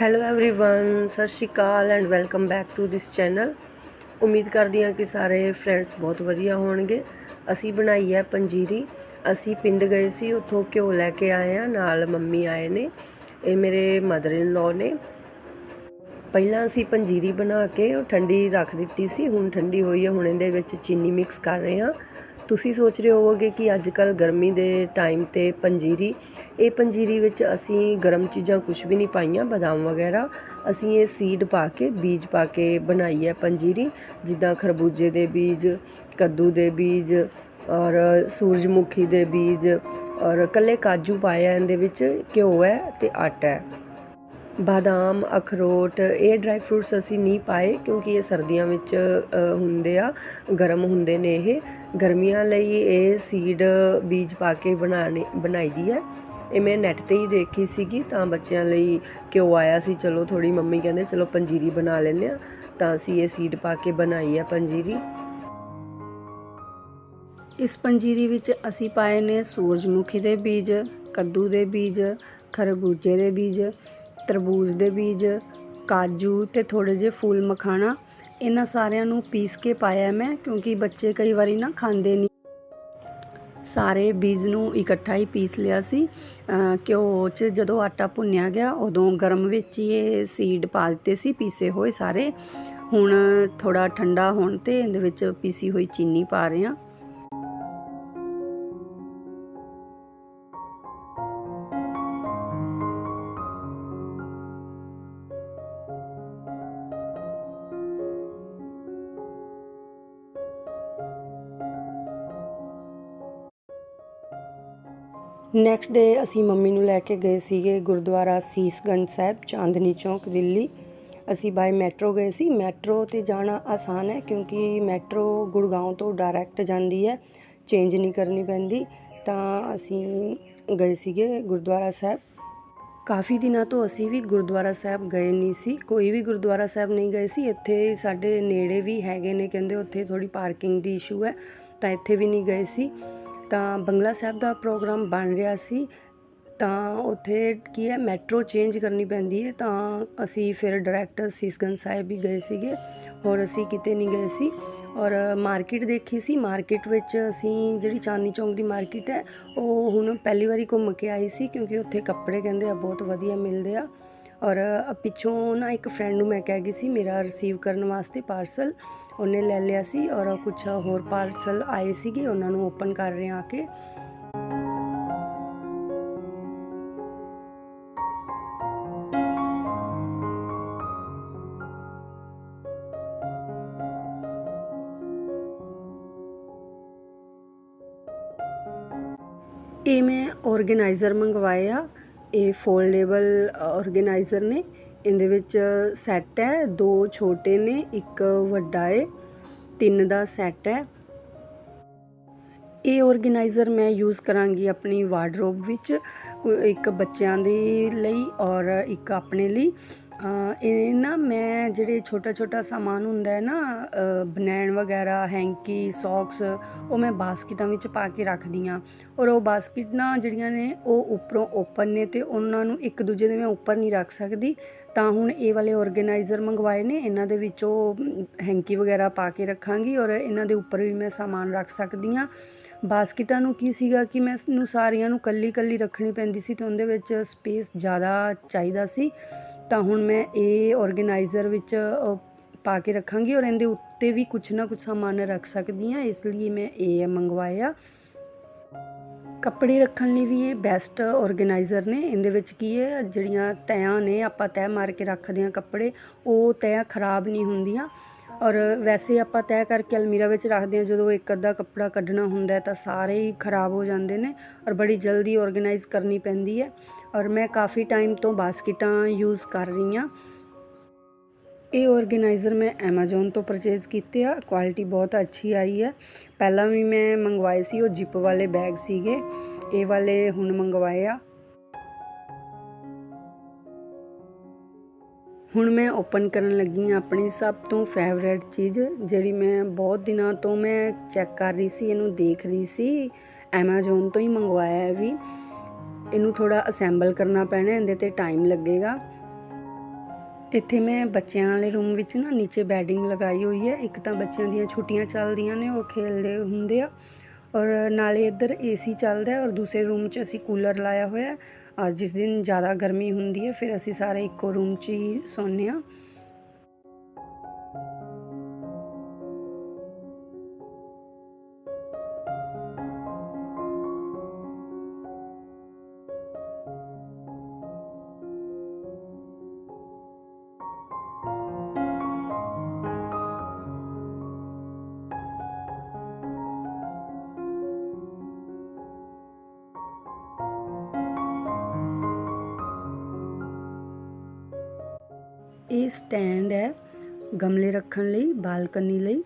hello everyone Sat Shri Akal and welcome back to this channel ਉਮੀਦ ਕਰਦੀ ਹਾਂ ਕਿ ਸਾਰੇ ਫਰੈਂਡਸ ਬਹੁਤ ਵਧੀਆ ਹੋਣਗੇ ਅਸੀਂ ਬਣਾਈ ਹੈ ਪੰਜੀਰੀ ਅਸੀਂ ਪਿੰਡ ਗਏ ਸੀ ਉੱਥੋਂ ਘਿਓ ਲੈ ਕੇ ਆਏ ਆ ਨਾਲ ਮੰਮੀ ਆਏ ਨੇ ਇਹ ਮੇਰੇ ਮਦਰ ਇਨ ਲਾਅ ਨੇ ਪਹਿਲਾਂ ਅਸੀਂ ਪੰਜੀਰੀ ਬਣਾ ਕੇ ਉਹ ਠੰਡੀ ਰੱਖ ਦਿੱਤੀ ਸੀ ਹੁਣ ਠੰਡੀ ਹੋਈ ਹੈ ਹੁਣ ਇਹਦੇ ਵਿੱਚ ਚੀਨੀ ਮਿਕਸ ਕਰ ਰਹੇ ਹਾਂ ਤੁਸੀਂ ਸੋਚ ਰਹੇ ਹੋਵੋਗੇ ਕਿ ਅੱਜ ਕੱਲ ਗਰਮੀ ਦੇ ਟਾਈਮ ਤੇ ਪੰਜੀਰੀ, ਇਹ ਪੰਜੀਰੀ ਵਿੱਚ ਅਸੀਂ ਗਰਮ ਚੀਜ਼ਾਂ ਕੁਝ ਵੀ ਨਹੀਂ ਪਾਈਆਂ, ਬਦਾਮ ਵਗੈਰਾ, ਅਸੀਂ ਇਹ ਸੀਡ ਪਾ ਕੇ, ਬੀਜ ਪਾ ਕੇ ਬਣਾਈ ਹੈ ਪੰਜੀਰੀ, ਜਿੱਦਾਂ ਖਰਬੂਜੇ ਦੇ ਬੀਜ, ਕੱਦੂ ਦੇ ਬੀਜ ਔਰ ਸੂਰਜਮੁਖੀ ਦੇ ਬੀਜ ਔਰ ਕੱਲੇ ਕਾਜੂ ਪਾਇਆ ਇਹਦੇ ਵਿੱਚ ਘਿਓ ਹੈ ਤੇ ਆਟਾ ਹੈ। ਬਾਦਾਮ, ਅਖਰੋਟ, ਇਹ ਡਰਾਈ ਫਰੂਟਸ ਅਸੀਂ ਨਹੀਂ ਪਾਏ ਕਿਉਂਕਿ ਇਹ ਸਰਦੀਆਂ ਵਿੱਚ ਹੁੰਦੇ ਆ, ਗਰਮ ਹੁੰਦੇ ਨੇ ਇਹ। ਗਰਮੀਆਂ ਲਈ ਇਹ ਸੀਡ ਬੀਜ ਪਾ ਕੇ ਬਣਾਣੀ ਬਣਾਈ ਦੀ ਹੈ। ਇਹ ਮੈਂ ਨੈਟ ਤੇ ਹੀ ਦੇਖੀ ਸੀਗੀ, ਤਾਂ ਬੱਚਿਆਂ ਲਈ ਘਿਓ ਆਇਆ ਸੀ, ਚਲੋ ਥੋੜੀ ਮੰਮੀ ਕਹਿੰਦੇ ਚਲੋ ਪੰਜੀਰੀ ਬਣਾ ਲੈਂਦੇ ਆ ਤਾਂ ਅਸੀਂ ਇਹ ਸੀਡ ਪਾ ਕੇ ਬਣਾਈ ਆ ਪੰਜੀਰੀ। ਇਸ ਪੰਜੀਰੀ ਵਿੱਚ ਅਸੀਂ ਪਾਏ ਨੇ ਸੂਰਜਮੁਖੀ ਦੇ ਬੀਜ, ਕੱਦੂ ਦੇ ਬੀਜ, ਖਰਬੂਜੇ ਦੇ ਬੀਜ ਤਰਬੂਜ ਦੇ ਬੀਜ, ਕਾਜੂ ਤੇ ਥੋੜੇ ਜਿਹੇ ਫੂਲ ਮਖਾਣਾ, ਇਹਨਾਂ ਸਾਰਿਆਂ ਨੂੰ ਪੀਸ ਕੇ ਪਾਇਆ ਮੈਂ ਕਿਉਂਕਿ ਬੱਚੇ ਕਈ ਵਾਰੀ ਨਾ ਖਾਂਦੇ ਨਹੀਂ। ਸਾਰੇ ਬੀਜ ਨੂੰ ਇਕੱਠਾ ਹੀ ਪੀਸ ਲਿਆ ਸੀ। ਘਿਓ 'ਚ ਜਦੋਂ ਆਟਾ ਭੁੰਨਿਆ ਗਿਆ, ਉਦੋਂ ਗਰਮ ਵਿੱਚ ਹੀ ਇਹ ਸੀਡ ਪਾ ਦਿੱਤੇ ਸੀ, ਪੀਸੇ ਹੋਏ ਸਾਰੇ। ਹੁਣ ਥੋੜਾ ਠੰਡਾ ਹੋਣ ਤੇ ਇਹਦੇ ਵਿੱਚ ਪੀਸੀ ਹੋਈ ਚੀਨੀ ਪਾ ਰਹੇ ਹਾਂ। ਨੈਕਸਟ ਡੇ ਅਸੀਂ ਮੰਮੀ ਨੂੰ ਲੈ ਕੇ ਗਏ ਸੀਗੇ ਗੁਰਦੁਆਰਾ ਸੀਸਗੰਜ ਸਾਹਿਬ, ਚਾਂਦਨੀ ਚੌਕ, ਦਿੱਲੀ। ਅਸੀਂ ਬਾਈ ਮੈਟਰੋ ਗਏ ਸੀ। ਮੈਟਰੋ ਤੇ ਜਾਣਾ ਆਸਾਨ ਹੈ ਕਿਉਂਕਿ ਮੈਟਰੋ ਗੁੜਗਾਉਂ ਤੋਂ ਡਾਇਰੈਕਟ ਜਾਂਦੀ ਹੈ ਚੇਂਜ ਨਹੀਂ ਕਰਨੀ ਪੈਂਦੀ। ਤਾਂ ਅਸੀਂ ਗਏ ਸੀਗੇ ਗੁਰਦੁਆਰਾ ਸਾਹਿਬ। ਕਾਫੀ ਦਿਨਾਂ ਤੋਂ ਅਸੀਂ ਵੀ ਗੁਰਦੁਆਰਾ ਸਾਹਿਬ ਗਏ ਨਹੀਂ ਸੀ। ਕੋਈ ਵੀ ਗੁਰਦੁਆਰਾ ਸਾਹਿਬ ਨਹੀਂ ਗਏ ਸੀ। ਇੱਥੇ ਸਾਡੇ ਨੇੜੇ ਵੀ ਹੈਗੇ ਨੇ, ਕਹਿੰਦੇ ਉੱਥੇ ਥੋੜੀ ਪਾਰਕਿੰਗ ਦੀ ਇਸ਼ੂ ਹੈ, ਤਾਂ ਇੱਥੇ ਵੀ ਨਹੀਂ ਗਏ ਸੀ। ਤਾਂ ਬੰਗਲਾ ਸਾਹਿਬ ਦਾ ਪ੍ਰੋਗਰਾਮ ਬਣ ਰਿਹਾ ਸੀ, ਤਾਂ ਉੱਥੇ ਕੀ ਹੈ, ਮੈਟਰੋ ਚੇਂਜ ਕਰਨੀ ਪੈਂਦੀ ਹੈ, ਤਾਂ ਅਸੀਂ ਫਿਰ ਡਾਇਰੈਕਟ ਸੀਸਗੰਜ ਸਾਹਿਬ ਹੀ ਗਏ ਸੀਗੇ, ਹੋਰ ਅਸੀਂ ਕਿਤੇ ਨਹੀਂ ਗਏ ਸੀ। ਔਰ ਮਾਰਕੀਟ ਦੇਖੀ ਸੀ, ਮਾਰਕੀਟ ਵਿੱਚ ਅਸੀਂ ਜਿਹੜੀ ਚਾਂਦਨੀ ਚੌਂਕ ਦੀ ਮਾਰਕੀਟ ਹੈ, ਉਹ ਹੁਣ ਪਹਿਲੀ ਵਾਰੀ ਘੁੰਮ ਕੇ ਆਈ ਸੀ, ਕਿਉਂਕਿ ਉੱਥੇ ਕੱਪੜੇ ਕਹਿੰਦੇ ਆ ਬਹੁਤ ਵਧੀਆ ਮਿਲਦੇ ਆ। ਔਰ ਪਿੱਛੋਂ ਨਾ ਇੱਕ ਫਰੈਂਡ ਨੂੰ ਮੈਂ ਕਹਿ ਗਈ ਸੀ, ਮੇਰਾ ਰਿਸੀਵ ਕਰਨ ਵਾਸਤੇ ਪਾਰਸਲ ਉਹਨੇ ਲੈ ਲਿਆ ਸੀ ਔਰ ਕੁਝ ਹੋਰ ਪਾਰਸਲ ਆਏ ਸੀਗੇ, ਉਹਨਾਂ ਨੂੰ ਓਪਨ ਕਰ ਰਹੇ ਆ ਆ ਕੇ। ਇਹ ਮੈਂ ਆਰਗੇਨਾਈਜ਼ਰ ਮੰਗਵਾਇਆ, ਇਹ ਫੋਲਡੇਬਲ ਆਰਗੇਨਾਈਜ਼ਰ ਨੇ। ਇਹਦੇ ਵਿੱਚ ਸੈੱਟ ਹੈ। ਦੋ ਛੋਟੇ ਨੇ, ਇੱਕ ਵੱਡਾ ਏ। ਤਿੰਨ ਦਾ ਸੈੱਟ ਹੈ। ਇਹ ਆਰਗੇਨਾਈਜ਼ਰ ਮੈਂ ਯੂਜ਼ ਕਰਾਂਗੀ ਆਪਣੀ ਵਾਰਡਰੋਬ ਵਿੱਚ, ਇੱਕ ਬੱਚਿਆਂ ਦੇ ਲਈ ਔਰ ਇੱਕ ਆਪਣੇ ਲਈ। ਇਹ ਨਾ ਮੈਂ ਜਿਹੜੇ ਛੋਟਾ ਛੋਟਾ ਸਾਮਾਨ ਹੁੰਦਾ ਹੈ ਨਾ ਬਨੈਣ ਵਗੈਰਾ ਹੈਂਕੀ ਸੌਕਸ ਉਹ ਮੈਂ ਬਾਸਕਟਾਂ ਵਿੱਚ ਪਾ ਕੇ ਰੱਖਦੀ ਹਾਂ। ਔਰ ਉਹ ਬਾਸਕਟ ਨਾ ਜਿਹੜੀਆਂ ਨੇ, ਉਹ ਉੱਪਰੋਂ ਓਪਨ ਨੇ ਤੇ ਉਹਨਾਂ ਨੂੰ ਇੱਕ ਦੂਜੇ ਦੇ ਮੈਂ ਉੱਪਰ ਨਹੀਂ ਰੱਖ ਸਕਦੀ। ਤਾਂ ਹੁਣ ਇਹ ਵਾਲੇ ਆਰਗੇਨਾਈਜ਼ਰ ਮੰਗਵਾਏ ਨੇ, ਇਹਨਾਂ ਦੇ ਵਿੱਚ ਉਹ ਹੈਂਕੀ ਵਗੈਰਾ ਪਾ ਕੇ ਰੱਖਾਂਗੀ ਔਰ ਇਹਨਾਂ ਦੇ ਉੱਪਰ ਵੀ ਮੈਂ ਸਾਮਾਨ ਰੱਖ ਸਕਦੀ ਹਾਂ। ਬਾਸਕਿਟਾਂ ਨੂੰ ਕੀ ਸੀਗਾ ਕਿ ਮੈਂ ਨੂੰ ਸਾਰੀਆਂ ਨੂੰ ਕੱਲੀ ਕੱਲੀ ਰੱਖਣੀ ਪੈਂਦੀ ਸੀ ਤੇ ਉਹਦੇ ਵਿੱਚ ਸਪੇਸ ਜ਼ਿਆਦਾ ਚਾਹੀਦਾ ਸੀ। ਤਾਂ ਹੁਣ ਮੈਂ ਇਹ ਆਰਗੇਨਾਈਜ਼ਰ ਵਿੱਚ ਪਾ ਕੇ ਰੱਖਾਂਗੀ ਔਰ ਇਹਦੇ ਉੱਤੇ ਵੀ ਕੁਝ ਨਾ ਕੁਝ ਸਾਮਾਨ ਰੱਖ ਸਕਦੀ ਹਾਂ, ਇਸ ਲਈ ਮੈਂ ਇਹ ਮੰਗਵਾਇਆ। ਕੱਪੜੇ ਰੱਖਣ ਲਈ ਵੀ ਇਹ ਬੈਸਟ ਆਰਗੇਨਾਈਜ਼ਰ ਨੇ। ਇਹਦੇ ਵਿੱਚ ਕੀ ਹੈ, ਜਿਹੜੀਆਂ ਤੈਆਂ ਨੇ, ਆਪਾਂ ਤੈਅ ਮਾਰ ਕੇ ਰੱਖਦੇ ਹਾਂ ਕੱਪੜੇ, ਉਹ ਤੈਆਂ ਖਰਾਬ ਨਹੀਂ ਹੁੰਦੀਆਂ। ਔਰ ਵੈਸੇ ਆਪਾਂ ਤੈਅ ਕਰਕੇ ਅਲਮੀਰਾ ਵਿੱਚ ਰੱਖਦੇ ਹਾਂ, ਜਦੋਂ ਇੱਕ ਅੱਧਾ ਕੱਪੜਾ ਕੱਢਣਾ ਹੁੰਦਾ ਤਾਂ ਸਾਰੇ ਹੀ ਖਰਾਬ ਹੋ ਜਾਂਦੇ ਨੇ ਔਰ ਬੜੀ ਜਲਦੀ ਆਰਗੇਨਾਈਜ਼ ਕਰਨੀ ਪੈਂਦੀ ਹੈ। ਔਰ ਮੈਂ ਕਾਫੀ ਟਾਈਮ ਤੋਂ ਬਾਸਕਿਟਾਂ ਯੂਜ਼ ਕਰ ਰਹੀ ਹਾਂ। ਇਹ ਔਰਗੇਨਾਈਜ਼ਰ ਮੈਂ ਐਮਾਜ਼ੋਨ ਤੋਂ ਪਰਚੇਜ਼ ਕੀਤੇ ਆ। ਕੁਆਲਿਟੀ ਬਹੁਤ ਅੱਛੀ ਆਈ ਹੈ। ਪਹਿਲਾਂ ਵੀ ਮੈਂ ਮੰਗਵਾਏ ਸੀ, ਉਹ ਜਿਪ ਵਾਲੇ ਬੈਗ ਸੀਗੇ। ਇਹ ਵਾਲੇ ਹੁਣ ਮੰਗਵਾਏ ਆ। ਹੁਣ ਮੈਂ ਓਪਨ ਕਰਨ ਲੱਗੀ ਹਾਂ ਆਪਣੀ ਸਭ ਤੋਂ ਫੇਵਰੇਟ ਚੀਜ਼, ਜਿਹੜੀ ਮੈਂ ਬਹੁਤ ਦਿਨਾਂ ਤੋਂ ਮੈਂ ਚੈੱਕ ਕਰ ਰਹੀ ਸੀ, ਇਹਨੂੰ ਦੇਖ ਰਹੀ ਸੀ। ਐਮਾਜ਼ੋਨ ਤੋਂ ਹੀ ਮੰਗਵਾਇਆ ਵੀ। ਇਹਨੂੰ ਥੋੜਾ ਅਸੈਂਬਲ ਕਰਨਾ ਪੈਣਾ, ਇਹਦੇ ਤੇ ਟਾਈਮ ਲੱਗੇਗਾ। ਇੱਥੇ ਮੈਂ ਬੱਚਿਆਂ ਵਾਲੇ ਰੂਮ ਵਿੱਚ ਨਾ ਨੀਚੇ ਬੈਡਿੰਗ ਲਗਾਈ ਹੋਈ ਹੈ। ਇੱਕ ਤਾਂ ਬੱਚਿਆਂ ਦੀਆਂ ਛੁੱਟੀਆਂ ਚੱਲਦੀਆਂ ਨੇ, ਉਹ ਖੇਲਦੇ ਹੁੰਦੇ ਆ। ਔਰ ਨਾਲੇ ਇੱਧਰ ਏਸੀ ਚੱਲਦਾ ਔਰ ਦੂਸਰੇ ਰੂਮ 'ਚ ਅਸੀਂ ਕੂਲਰ ਲਾਇਆ ਹੋਇਆ ਔਰ ਜਿਸ ਦਿਨ ਜ਼ਿਆਦਾ ਗਰਮੀ ਹੁੰਦੀ ਹੈ, ਫਿਰ ਅਸੀਂ ਸਾਰੇ ਇੱਕੋ ਰੂਮ 'ਚ ਹੀ ਸੌਂਦੇ ਹਾਂ। ਸਟੈਂਡ ਹੈ ਗਮਲੇ ਰੱਖਣ ਲਈ, ਬਾਲਕਨੀ ਲਈ।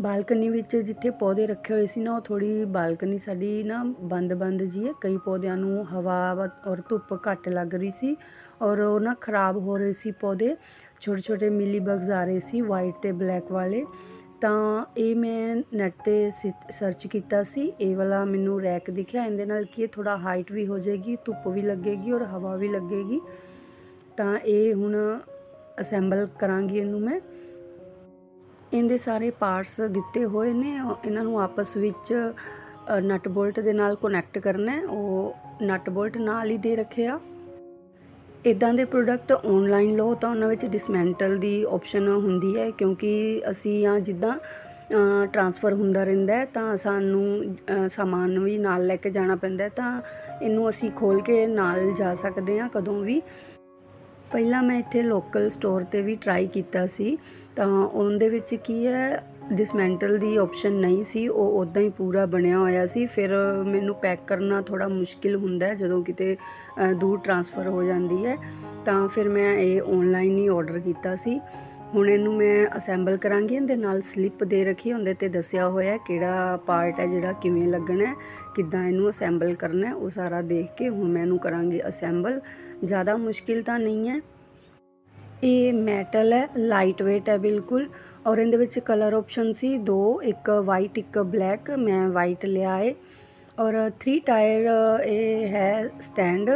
ਬਾਲਕਨੀ ਵਿੱਚ ਜਿੱਥੇ ਪੌਦੇ ਰੱਖੇ ਹੋਏ ਸੀ ਨਾ, ਉਹ ਥੋੜੀ ਬਾਲਕਨੀ ਸਾਡੀ ਨਾ ਬੰਦ ਬੰਦ ਜੀ ਹੈ। ਕਈ ਪੌਦਿਆਂ ਨੂੰ ਹਵਾ ਵ- ਔਰ ਧੁੱਪ ਘੱਟ ਲੱਗ ਰਹੀ ਸੀ ਔਰ ਉਹ ਨਾ ਖਰਾਬ ਹੋ ਰਹੇ ਸੀ ਪੌਦੇ। ਛੋਟੇ ਛੋਟੇ ਮਿਲੀ ਬਗਸ ਆ ਰਹੇ ਸੀ ਵਾਈਟ ਤੇ ਬਲੈਕ ਵਾਲੇ। ਤਾਂ ਇਹ ਮੈਂ ਨੈਟ ਤੇ ਸਰਚ ਕੀਤਾ ਸੀ। ਇਹ ਵਾਲਾ ਮੈਨੂੰ ਰੈਕ ਦਿਖਿਆ। ਇਹਦੇ ਨਾਲ ਕੀ ਇਹ ਥੋੜਾ ਹਾਈਟ ਵੀ ਹੋ ਜਾਏਗੀ, ਧੁੱਪ ਵੀ ਲੱਗੇਗੀ ਔਰ ਹਵਾ ਵੀ ਲੱਗੇਗੀ। ਤਾਂ ਇਹ ਹੁਣ ਅਸੈਂਬਲ ਕਰਾਂਗੀ ਇਹਨੂੰ ਮੈਂ। ਇਹਦੇ ਸਾਰੇ ਪਾਰਟਸ ਦਿੱਤੇ ਹੋਏ ਨੇ। ਇਹਨਾਂ ਨੂੰ ਆਪਸ ਵਿੱਚ ਨਟ ਬੋਲਟ ਦੇ ਨਾਲ ਕਨੈਕਟ ਕਰਨਾ ਹੈ। ਉਹ ਨਟ ਬੋਲਟ ਨਾਲ ਹੀ ਦੇ ਰੱਖਿਆ। ਇਦਾਂ ਦੇ ਪ੍ਰੋਡਕਟ ਆਨਲਾਈਨ ਲਓ ਤਾਂ ਉਹਨਾਂ ਵਿੱਚ ਡਿਸਮੈਂਟਲ ਦੀ ਆਪਸ਼ਨ ਹੁੰਦੀ ਹੈ। ਕਿਉਂਕਿ ਅਸੀਂ ਜਾਂ ਜਿੱਦਾਂ ਟਰਾਂਸਫਰ ਹੁੰਦਾ ਰਹਿੰਦਾ ਤਾਂ ਸਾਨੂੰ ਅ, ਸਾਮਾਨ ਵੀ ਨਾਲ ਲੈ ਕੇ ਜਾਣਾ ਪੈਂਦਾ ਤਾਂ ਇਹਨੂੰ ਅਸੀਂ ਖੋਲ ਕੇ ਨਾਲ ਜਾ ਸਕਦੇ ਹਾਂ ਕਦੋਂ ਵੀ। ਪਹਿਲਾਂ ਮੈਂ ਇੱਥੇ ਲੋਕਲ ਸਟੋਰ ਤੇ ਵੀ ਟਰਾਈ ਕੀਤਾ ਸੀ, ਤਾਂ ਉਹਦੇ ਵਿੱਚ ਕੀ ਹੈ ਡਿਸਮੈਂਟਲ ਦੀ ਆਪਸ਼ਨ ਨਹੀਂ ਸੀ, ਉਹ ਉਦਾਂ ਹੀ ਪੂਰਾ ਬਣਿਆ ਹੋਇਆ ਸੀ, ਫਿਰ ਮੈਨੂੰ ਪੈਕ ਕਰਨਾ ਥੋੜਾ ਮੁਸ਼ਕਿਲ ਹੁੰਦਾ ਜਦੋਂ ਕਿਤੇ ਦੂਰ ਟਰਾਂਸਫਰ ਹੋ ਜਾਂਦੀ ਹੈ, ਤਾਂ ਫਿਰ ਮੈਂ ਇਹ ਆਨਲਾਈਨ ਹੀ ਆਰਡਰ ਕੀਤਾ ਸੀ। ਹੁਣ ਇਹਨੂੰ ਮੈਂ ਅਸੈਂਬਲ ਕਰਾਂਗੀ, ਇਹਦੇ ਨਾਲ ਸਲਿੱਪ ਦੇ ਰੱਖੀ ਹੁੰਦੇ ਤੇ ਦੱਸਿਆ ਹੋਇਆ ਕਿਹੜਾ ਪਾਰਟ ਹੈ ਜਿਹੜਾ ਕਿਵੇਂ ਲੱਗਣਾ ਹੈ, ਕਿੱਦਾਂ ਇਹਨੂੰ ਅਸੈਂਬਲ ਕਰਨਾ ਹੈ, ਉਹ ਸਾਰਾ ਦੇਖ ਕੇ ਹੁਣ ਮੈਂ ਇਹਨੂੰ ਕਰਾਂਗੀ ਅਸੈਂਬਲ ਜ਼ਿਆਦਾ ਮੁਸ਼ਕਿਲ ਤਾਂ ਨਹੀਂ ਹੈ। ਇਹ ਮੈਟਲ ਹੈ ਲਾਈਟ weight ਹੈ ਬਿਲਕੁਲ। ਔਰ ਇਹਦੇ ਵਿੱਚ ਕਲਰ ਆਪਸ਼ਨ ਸੀ ਦੋ, ਇੱਕ ਵਾਈਟ ਇੱਕ ਬਲੈਕ ਮੈਂ ਵਾਈਟ ਲਿਆ ਹੈ ਔਰ 3 ਟਾਇਰ ਇਹ ਹੈ ਸਟੈਂਡ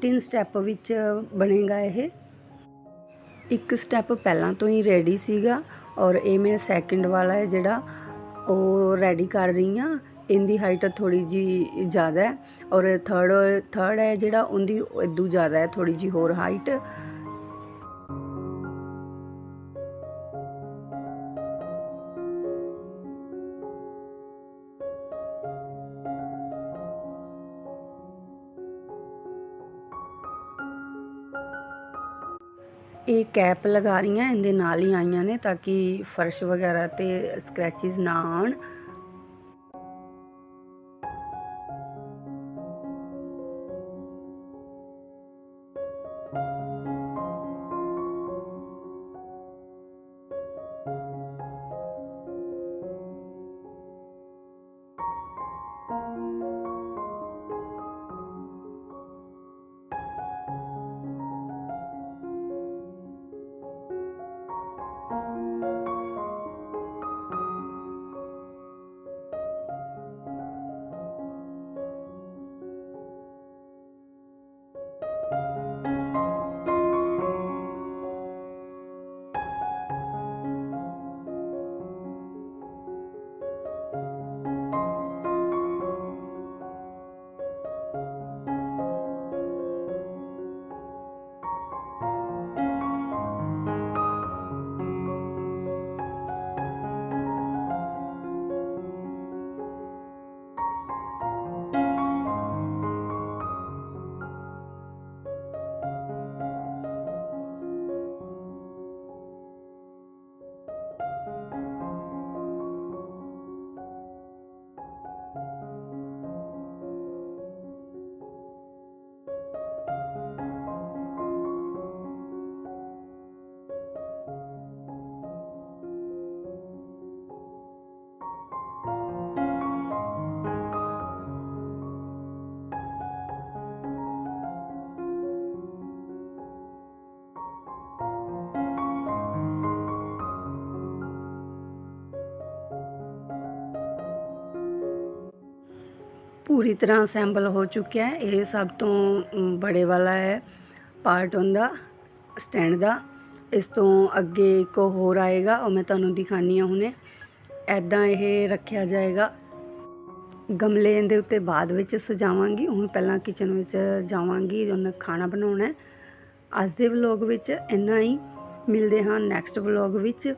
ਤਿੰਨ ਸਟੈਪ ਵਿੱਚ ਬਣੇਗਾ ਇਹ। ਇੱਕ ਸਟੈਪ ਪਹਿਲਾਂ ਤੋਂ ਹੀ ਰੈਡੀ ਸੀਗਾ ਔਰ ਇਹ ਮੈਂ ਸੈਕਿੰਡ ਵਾਲਾ ਹੈ ਜਿਹੜਾ ਉਹ ਰੈਡੀ ਕਰ ਰਹੀ ਹਾਂ। ਇਹਦੀ ਹਾਈਟ ਥੋੜੀ ਜੀ ਜ਼ਿਆਦਾ ਹੈ ਔਰ ਥਰਡ ਥਰਡ ਹੈ ਜਿਹੜਾ ਉਹਦੀ ਇਦੋਂ ਜ਼ਿਆਦਾ ਹੈ ਥੋੜੀ ਜੀ ਹੋਰ ਹਾਈਟ ਇਹ ਕੈਪ ਲਗਾ ਰਹੀਆਂ, ਇਹਦੇ ਨਾਲ ਹੀ ਆਈਆਂ ਨੇ ਤਾਂ ਕਿ ਫਰਸ਼ ਵਗੈਰਾ ਤੇ ਸਕ੍ਰੈਚਸ ਨਾ ਆਣ ਪੂਰੀ ਤਰ੍ਹਾਂ ਅਸੈਂਬਲ ਹੋ ਚੁੱਕਿਆ ਹੈ। ਇਹ ਸਭ ਤੋਂ ਬੜੇ ਵਾਲਾ ਹੈ ਪਾਰਟ ਉਹਦਾ, ਸਟੈਂਡ ਦਾ। ਇਸ ਤੋਂ ਅੱਗੇ ਇੱਕ ਹੋਰ ਆਏਗਾ, ਉਹ ਮੈਂ ਤੁਹਾਨੂੰ ਦਿਖਾਨੀ ਆ ਹੁਣੇ। ਐਦਾਂ ਇਹ ਰੱਖਿਆ ਜਾਏਗਾ। ਗਮਲੇ ਦੇ ਉੱਤੇ ਬਾਅਦ ਵਿੱਚ ਸਜਾਵਾਂਗੀ। ਹੁਣ ਪਹਿਲਾਂ ਕਿਚਨ ਵਿੱਚ ਜਾਵਾਂਗੀ, ਉਹਨੇ ਖਾਣਾ ਬਣਾਉਣਾ ਅੱਜ ਦੇ ਵਲੌਗ ਵਿੱਚ ਇੰਨਾ ਹੀ। ਮਿਲਦੇ ਹਾਂ ਨੈਕਸਟ ਵਲੌਗ ਵਿੱਚ।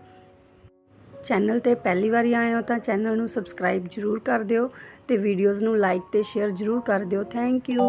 ਚੈਨਲ ਤੇ ਪਹਿਲੀ ਵਾਰੀ ਆਏ ਹੋ ਤਾਂ ਚੈਨਲ ਨੂੰ ਸਬਸਕ੍ਰਾਈਬ ਜ਼ਰੂਰ ਕਰ ਦਿਓ ਤੇ ਵੀਡੀਓਜ਼ ਨੂੰ ਲਾਈਕ ਤੇ ਸ਼ੇਅਰ ਜ਼ਰੂਰ ਕਰ ਦਿਓ। Thank you.